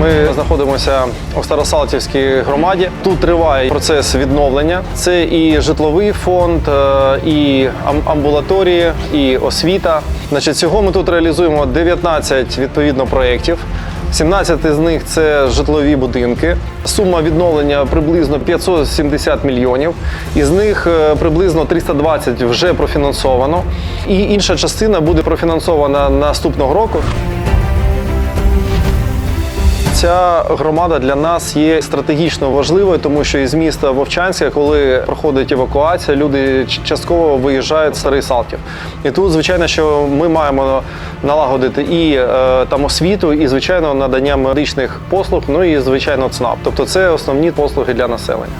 Ми знаходимося у Старосалтівській громаді. Тут триває процес відновлення. Це і житловий фонд, е, і ам- амбулаторії, і освіта. Значить, всього ми тут реалізуємо 19 відповідно проєктів. 17 з них це житлові будинки. Сума відновлення приблизно 570 мільйонів. Із них е, приблизно 320 вже профінансовано. І інша частина буде профінансована наступного року. Ця громада для нас є стратегічно важливою, тому що із міста Вовчанська, коли проходить евакуація, люди частково виїжджають з старий Салтів. І тут, звичайно, що ми маємо налагодити і е, там освіту, і звичайно надання медичних послуг, ну і звичайно ЦНАП. Тобто це основні послуги для населення.